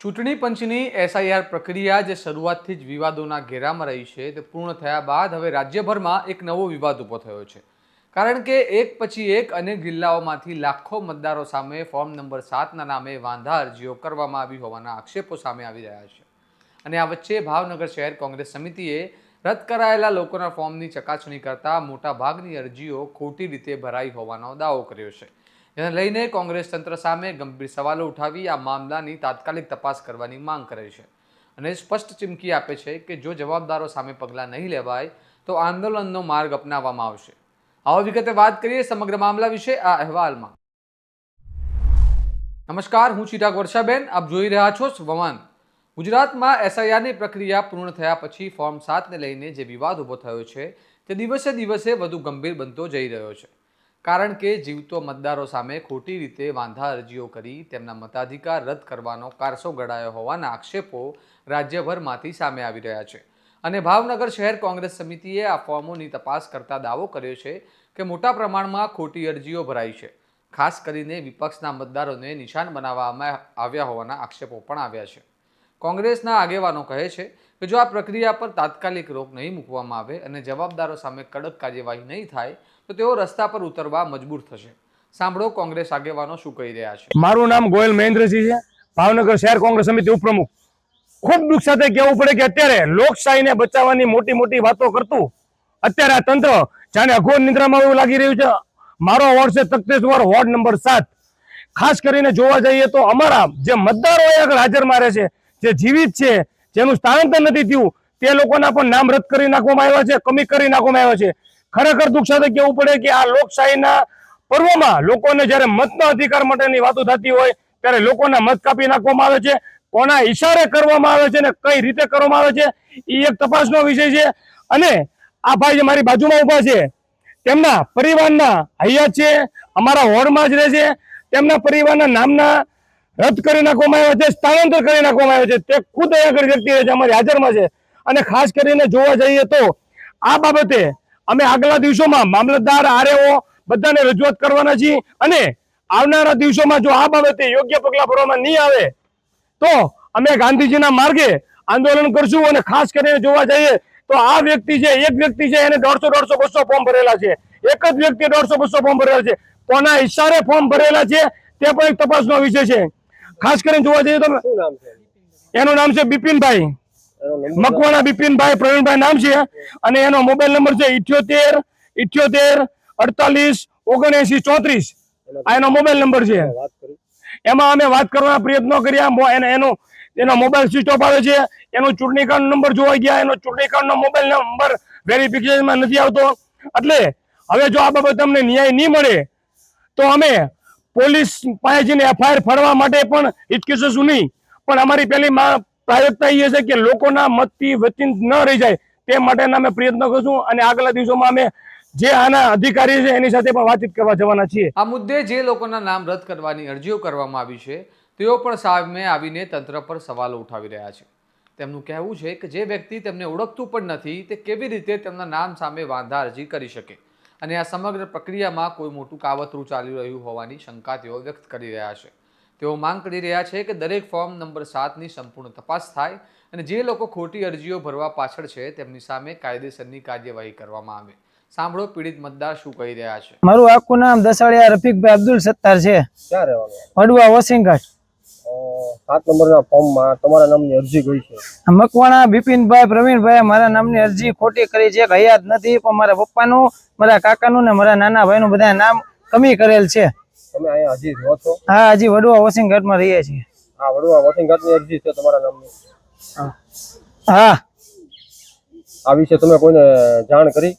ચૂંટણી પંચની એસઆઈઆર પ્રક્રિયા જે શરૂઆતથી જ વિવાદોના ઘેરામાં રહી છે તે પૂર્ણ થયા બાદ હવે રાજ્યભરમાં એક નવો વિવાદ ઊભો થયો છે. કારણ કે એક પછી એક અનેક જિલ્લાઓમાંથી લાખો મતદારો સામે ફોર્મ નંબર સાતના નામે વાંધા અરજીઓ કરવામાં આવી હોવાના આક્ષેપો સામે આવી રહ્યા છે. અને આ વચ્ચે ભાવનગર શહેર કોંગ્રેસ સમિતિએ રદ કરાયેલા લોકોના ફોર્મની ચકાસણી કરતા મોટાભાગની અરજીઓ ખોટી રીતે ભરાઈ હોવાનો દાવો કર્યો છે. જેને લઈને કોંગ્રેસ તંત્ર સામે ગંભીર સવાલો ઉઠાવી આ મામલાની તાત્કાલિક તપાસ કરવાની માંગ કરે છે. અને સ્પષ્ટ ચીમકી આપે છે કે જો જવાબદારો સામે પગલાં નહીં લેવાય, તો આંદોલનનો માર્ગ અપનાવવામાં આવશે. આવો વિગતે વાત કરીએ સમગ્ર મામલા વિશે આ અહેવાલમાં. નમસ્કાર, હું ચિરાગ વર્ષાબેન. આપ જોઈ રહ્યા છો સ્વમાન ગુજરાતમાં એસઆઈઆરની પ્રક્રિયા પૂર્ણ થયા પછી ફોર્મ સાતને લઈને જે વિવાદ ઊભો થયો છે, તે દિવસે દિવસે વધુ ગંભીર બનતો જઈ રહ્યો છે. કારણ કે જીવતો મતદારો સામે ખોટી રીતે વાંધા અરજીઓ કરી, તેમના મતાધિકાર રદ કરવાનો કારસો ઘડાયો હોવાના આક્ષેપો રાજ્યભરમાંથી સામે આવી રહ્યા છે. અને ભાવનગર શહેર કોંગ્રેસ સમિતિએ આ ફોર્મોની તપાસ કરતા દાવો કર્યો છે કે મોટા પ્રમાણમાં ખોટી અરજીઓ ભરાઈ છે. ખાસ કરીને વિપક્ષના મતદારોને નિશાન બનાવવામાં આવ્યા હોવાના આક્ષેપો પણ આવ્યા છે. કોંગ્રેસના આગેવાનો કહે છે કે જો આ પ્રક્રિયા પર તાત્કાલિક રોક નહીં મૂકવામાં આવે અને જવાબદારો સામે કડક કાર્યવાહી નહીં થાય, તો તેઓ રસ્તા પર ઉતરવા મજબૂર થશે. સાંભળો કોંગ્રેસ આગેવાનો શું કહી રહ્યા છે. મારું નામ ગોયલ મહેન્દ્રસિંહ છે. ભાવનગર શહેર કોંગ્રેસ સમિતિ ઉપપ્રમુખ. ખૂબ દુઃખ સાથે કહેવું પડે કે અત્યારે લોકશાહીને બચાવવાની મોટી મોટી વાતો કરતું અત્યારે આ તંત્ર જાણે અઘોર નિંદ્રામાં એવું લાગી રહ્યું છે. મારો વોર્ડ છે તખતેશ્વર, વોર્ડ નંબર સાત. ખાસ કરીને જોવા જઈએ તો અમારા જે મતદારો આગળ હાજરમાં રહે છે જે જીવિત છે, જેનું સ્થળાંતર નથી થયું, તે લોકોના પણ નામ રદ કરી નાખવામાં આવ્યા છે, કમી કરી નાખવામાં આવ્યા છે. ખરેખર દુઃખ સાથે કહેવું પડે કે આ લોકશાહીના પર્વમાં લોકોને જ્યારે મતના અધિકાર માટેની વાતો થતી હોય, ત્યારે લોકોના મત કાપી નાખવામાં આવે છે, કોના ઈશારે કરવામાં આવે છે અને કઈ રીતે કરવામાં આવે છે એ એક તપાસનો વિષય છે. અને આ ભાઈ જે મારી બાજુમાં ઊભા છે, તેમના પરિવારના હૈયા છે, અમારા વોર્ડમાં જ રહે છે, તેમના પરિવારના નામના રદ કરી નાખવામાં આવ્યા છે સ્થળાંતર કરી નાખવામાં આવ્યા છે. તે ખુદ અહીંયા વ્યક્તિ છે, અમારી હાજરમાં છે. અને ખાસ કરીને જોવા જઈએ તો આ બાબતે અમે આગલા દિવસોમાં મામલતદાર, આરએઓ બધાને રજૂઆત કરવાના છીએ અને આવનારા દિવસોમાં જો આ બાબતે યોગ્ય પગલાં ભરવામાં નહીં આવે, તો અમે ગાંધીજીના માર્ગે આંદોલન કરશું અને ખાસ કરીને જોવા જઈએ તો આ વ્યક્તિ છે, એક વ્યક્તિ છે, એને દોઢસો દોઢસો બસો ફોર્મ ભરેલા છે. એક જ વ્યક્તિ દોઢસો બસો ફોર્મ ભરેલા છે. કોના ઈશારે ફોર્મ ભરેલા છે, તે પણ એક તપાસનો વિષય છે. ખાસ કરીને જોવા જઈએ તો એનું નામ છે બિપિનભાઈ. મકવાણા બિપિનભાઈ પ્રવીણભાઈ નામ છે. અને એનો મોબાઈલ નંબર છે ઇઠ્યોતેર ઇઠ્યોતેર અડતાલીસ ઓગણએસી ચોત્રીસ. આ એનો મોબાઈલ નંબર છે. એમાં અમે વાત કરવાના પ્રયત્નો કર્યા. એનો એનો મોબાઈલ સ્વિચ ઓફ આવે છે. એનો ચૂંટણી કાર્ડ નંબર જોવા ગયા. એનો ચૂંટણી કાર્ડનો મોબાઈલ નંબર વેરિફિકેશનમાં નથી આવતો. એટલે હવે જો આ બાબત અમને ન્યાય નહીં મળે તો અમે પોલીસ પાસે જઈને એફઆઈઆર ફરવા માટે પણ હિચકીશું નહીં. પણ અમારી પહેલી પ્રાયોગતા એ છે કે લોકોના મતથી વચિત ન રહી જાય તે માટેના અમે પ્રયત્ન કરશું અને આગલા દિવસોમાં અમે જે આના અધિકારી છે એની સાથે પણ વાતચીત કરવા જવાના છીએ. આ મુદ્દે જે લોકોના નામ રદ કરવાની અરજીઓ કરવામાં આવી છે, તેઓ પણ સામે આવીને તંત્ર પર સવાલો ઉઠાવી રહ્યા છે. તેમનું કહેવું છે કે જે વ્યક્તિ તેમને ઓળખતું પણ નથી, તે કેવી રીતે તેમના નામ સામે વાંધા અરજી કરી શકે? અને આ સમગ્ર પ્રક્રિયામાં કોઈ મોટું કાવતરું ચાલી રહ્યું હોવાની શંકા તેઓ વ્યક્ત કરી રહ્યા છે. તેઓ માંગ કરી રહ્યા છે કે દરેક ફોર્મ નંબર સાતની સંપૂર્ણ તપાસ થાય અને જે લોકો ખોટી અરજીઓ ભરવા પાછળ છે તેમની સામે કાયદેસરની કાર્યવાહી કરવામાં આવે. સાંભળો પીડિત મતદાર શું કહી રહ્યા છે. મારું આખું નામ દસાડિયા રફીકભાઈ અબ્દુલ સત્તાર છે. વડવા વોશિંગઘાટ સાત નંબરના ફોર્મમાં તમારા નામની અરજી ગઈ છે? મકવાણા બિપિનભાઈ પ્રવીણભાઈ મારા નામની અરજી ખોટી કરી છે હયાત નથી પણ મારા પપ્પાનું મારા કાકાનું ને મારા નાના ભાઈનું બધા નામ કમી કરેલ છે. તમે અહીંયા હજી રહો છો? હા હજી વડવા વોશિંગઘાટમાં રહીએ છીએ. હા વડવા વોશિંગટનની અરજી છે તમારા નામની? હા. આ વિશે તમે કોઈને જાણ કરી?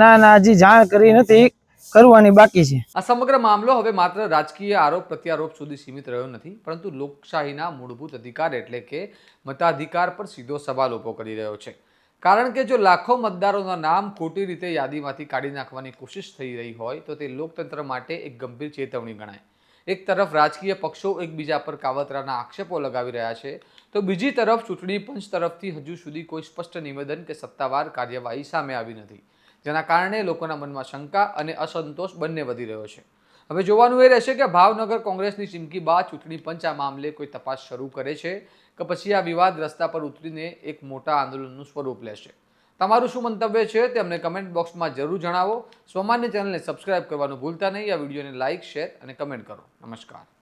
ના ના હજી જાણ કરી નથી. કરવાની બાકી છે. આ સમગ્ર મામલો હવે માત્ર રાજકીય આરોપ પ્રત્યારોપ સુધી સીમિત રહ્યો નથી, પરંતુ લોકશાહીના મૂળભૂત અધિકાર એટલે કે મતાધિકાર પર સીધો સવાલ ઊભો કરી રહ્યો છે. કારણ કે જો લાખો મતદારોના નામ ખોટી રીતે યાદીમાંથી કાઢી નાખવાની કોશિશ થઈ રહી હોય, તો તે લોકતંત્ર માટે એક ગંભીર ચેતવણી ગણાય. એક તરફ રાજકીય પક્ષો એકબીજા પર કાવતરાના આક્ષેપો લગાવી રહ્યા છે, તો બીજી તરફ ચૂંટણી પંચ તરફથી હજુ સુધી કોઈ સ્પષ્ટ નિવેદન કે સત્તાવાર કાર્યવાહી સામે આવી નથી. જેના કારણે લોકોના મનમાં શંકા અને અસંતોષ બંને વધી રહ્યો છે. હવે જોવાનું એ રહેશે કે ભાવનગર કોંગ્રેસની ચીમકી બાદ ચૂંટણી પંચ આ મામલે કોઈ તપાસ શરૂ કરે છે કે પછી આ વિવાદ રસ્તા પર ઉતરીને એક મોટા આંદોલનનું સ્વરૂપ લેશે. તમારું શું મંતવ્ય છે તે અમને કમેન્ટ બોક્સમાં જરૂર જણાવો. સોમાન્ય ચેનલને સબસ્ક્રાઇબ કરવાનું ભૂલતા નહીં. આ વિડીયોને લાઇક, શેર અને કમેન્ટ કરો. નમસ્કાર.